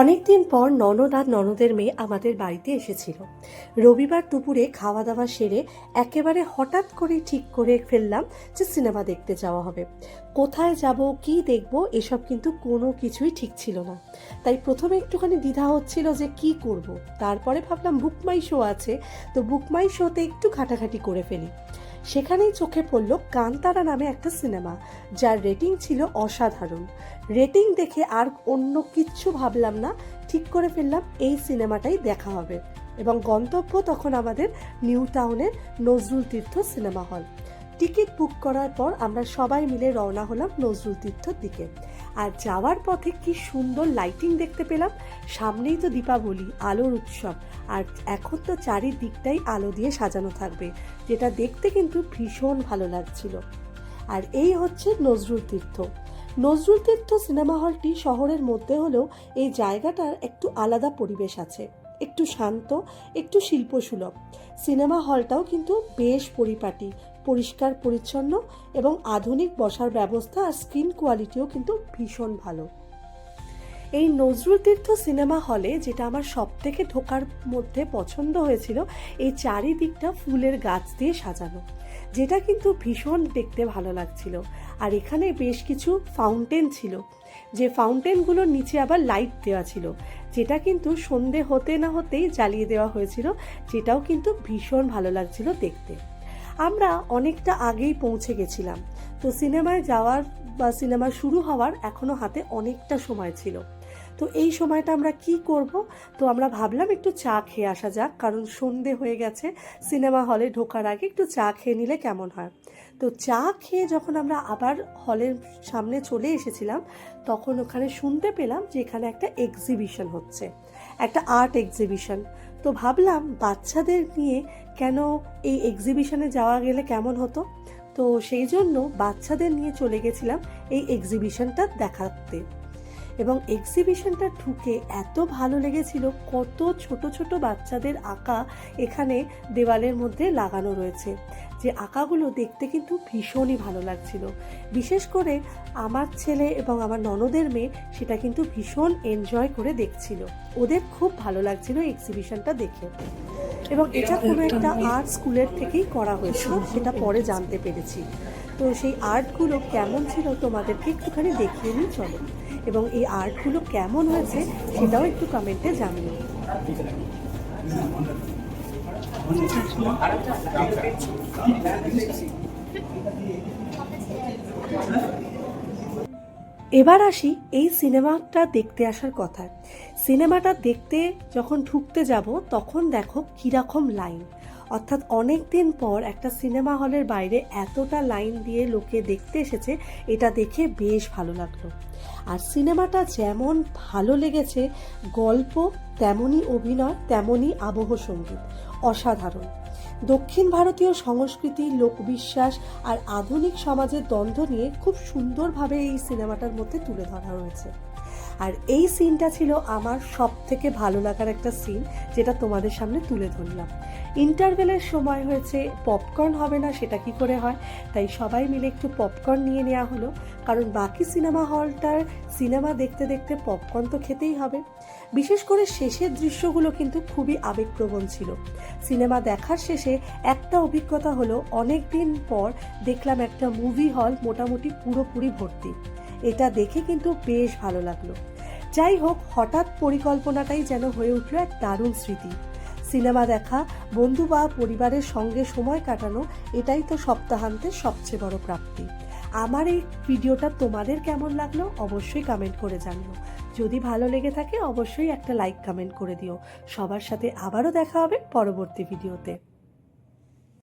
অনেকদিন পর ননদ আর ননদের মেয়ে আমাদের বাড়িতে এসেছিল। রবিবার দুপুরে খাওয়া দাওয়া সেরে একেবারে হঠাৎ করে ঠিক করে ফেললাম যে সিনেমা দেখতে যাওয়া হবে। কোথায় যাব, কি দেখব, এসব কিন্তু কোনো কিছুই ঠিক ছিল না। তাই প্রথমে একটুখানি দ্বিধা হচ্ছিল যে কি করব। তারপরে ভাবলাম বুকমাই শো আছে, তো বুকমাই শোতে একটু ঘাটাঘাটি করে ফেলি। সেখানেই চোখে পড়ল কান্তারা নামে একটা সিনেমা, যার রেটিং ছিল অসাধারণ। রেটিং দেখে আর অন্য কিচ্ছু ভাবলাম না, ঠিক করে ফেললাম এই সিনেমাটাই দেখা হবে। এবং গন্তব্য তখন আমাদের নিউ টাউনের Nazrul Tirtha cinema hall. Ticket book করার পর আমরা সবাই মিলে রওনা হলাম নজরুল তীর্থর দিকে। আর যাওয়ার পথে কি সুন্দর লাইটিং দেখতে পেলাম। সামনেই তো দীপাবলি, আলোর উৎসব। আর এখন তো চারিদিকটাই আলো দিয়ে সাজানো থাকবে, যেটা দেখতে কিন্তু ভীষণ ভালো লাগছিল। আর এই হচ্ছে নজরুল তীর্থ। নজরুল তীর্থ সিনেমা হলটি শহরের মধ্যে হলেও এই জায়গাটার একটু আলাদা পরিবেশ আছে। একটু শান্ত, একটু শিল্পসুলভ। সিনেমা হলটাও কিন্তু বেশ পরিপাটি পরিষ্কার, পরিচ্ছন্ন এবং আধুনিক বসার ব্যবস্থা আর স্ক্রিন কোয়ালিটিও কিন্তু ভীষণ ভালো। এই নজরুল তীর্থ সিনেমা হলে যেটা আমার সব থেকে ঢোকার মধ্যে পছন্দ হয়েছিল, এই চারিদিকটা ফুলের গাছ দিয়ে সাজানো, যেটা কিন্তু ভীষণ দেখতে ভালো লাগছিল। আর এখানে বেশ কিছু ফাউন্টেন ছিল, যে ফাউন্টেনগুলোর নিচে আবার লাইট দেওয়া ছিল, যেটা কিন্তু সন্ধে হতে না হতেই জ্বালিয়ে দেওয়া হয়েছিল, যেটাও কিন্তু ভীষণ ভালো লাগছিল দেখতে। আমরা অনেকটা আগেই পৌঁছে গেছিলাম। তো সিনেমায় যাওয়ার বা সিনেমা শুরু হওয়ার এখনও হাতে অনেকটা সময় ছিল। তো এই সময়টা আমরা কি করব? তো আমরা ভাবলাম একটু চা খেয়ে আসা যাক, কারণ সন্ধে হয়ে গেছে, সিনেমা হলে ঢোকার আগে একটু চা খেয়ে নিলে কেমন হয়? তো চা খেয়ে যখন আমরা আবার হলের সামনে চলে এসেছিলাম, তখন ওখানে শুনতে পেলাম যে এখানে একটা এক্সিবিশন হচ্ছে। একটা আর্ট এক্সিবিশন তো ভাবলাম বাচ্চাদের নিয়ে কেন এই এক্সিবিশনে যাওয়া গেলে কেমন হতো? তো সেই জন্য বাচ্চাদের নিয়ে চলে গেছিলাম এই এক্সিবিশনটা দেখাতে। এবং এক্সিবিশনটা ঢুকে এত ভালো লেগেছিল কত ছোট ছোট বাচ্চাদের আঁকা এখানে দেওয়ালের মধ্যে লাগানো রয়েছে। যে আঁকাগুলো দেখতে কিন্তু ভীষণই ভালো লাগছিল। বিশেষ করে আমার ছেলে এবং আমার ননদের মেয়ে সেটা কিন্তু ভীষণ এনজয় করে দেখছিল। ওদের খুব ভালো লাগছিল এক্সিবিশনটা দেখে। এবং এটা কোনো একটা আর্ট স্কুলের থেকেই করা হয়েছিল সেটা পরে জানতে পেরেছি। তো সেই আর্টগুলো কেমন ছিল তোমাদেরকে একটুখানি দেখিয়ে নিই চলো। এবং এই আর্টগুলো কেমন হয়েছে সেটাও একটু কমেন্টে জানিও এবার আসি এই সিনেমাটা দেখতে আসার কথা। সিনেমাটা দেখতে যখন ঢুকতে যাব, তখন দেখো কীরকম লাইন অর্থাৎ অনেক দিন পর একটা সিনেমা হলের বাইরে এতটা লাইন দিয়ে লোকে দেখতে এসেছে, এটা দেখে বেশ ভালো লাগল। আর সিনেমাটা যেমন ভালো লেগেছে, গল্প তেমনই অভিনয়, তেমনই আবহ সংগীত, অসাধারণ। দক্ষিণ ভারতীয় সংস্কৃতি, লোকবিশ্বাস আর আধুনিক সমাজের দ্বন্দ্ব নিয়ে খুব সুন্দরভাবে এই সিনেমাটার মধ্যে তুলে ধরা হয়েছে। আর এই সিনটা ছিল আমার সব থেকে ভালো লাগার একটা সিন, যেটা তোমাদের সামনে তুলে ধরলাম। ইন্টারভেলের সময় হয়েছে, পপকর্ন হবে না, সেটা কি করে হয়? তাই সবাই মিলে একটু পপকর্ন নিয়ে নেওয়া হলো। কারণ বাকি সিনেমা হলটার সিনেমা দেখতে দেখতে পপকর্ন তো খেতেই হবে। বিশেষ করে শেষের দৃশ্যগুলো কিন্তু খুবই আবেগপ্রবণ ছিল। সিনেমা দেখার শেষে একটা অভিজ্ঞতা হলো অনেক দিন পর দেখলাম একটা মুভি হল মোটামুটি পুরোপুরি ভর্তি। এটা দেখে কিন্তু বেশ ভালো লাগল। যাই হোক হঠাৎ পরিকল্পনাটাই যেন হয়ে উঠল এক দারুণ স্মৃতি। সিনেমা দেখা, বন্ধু বা পরিবারের সঙ্গে সময় কাটানো, এটাই তো সপ্তাহান্তের সবচেয়ে বড় প্রাপ্তি। আমার এই ভিডিওটা তোমাদের কেমন লাগল অবশ্যই কমেন্ট করে জানিও। যদি ভালো লেগে থাকে, অবশ্যই একটা লাইক কমেন্ট করে দিও। সবার সাথে আবারও দেখা হবে পরবর্তী ভিডিওতে।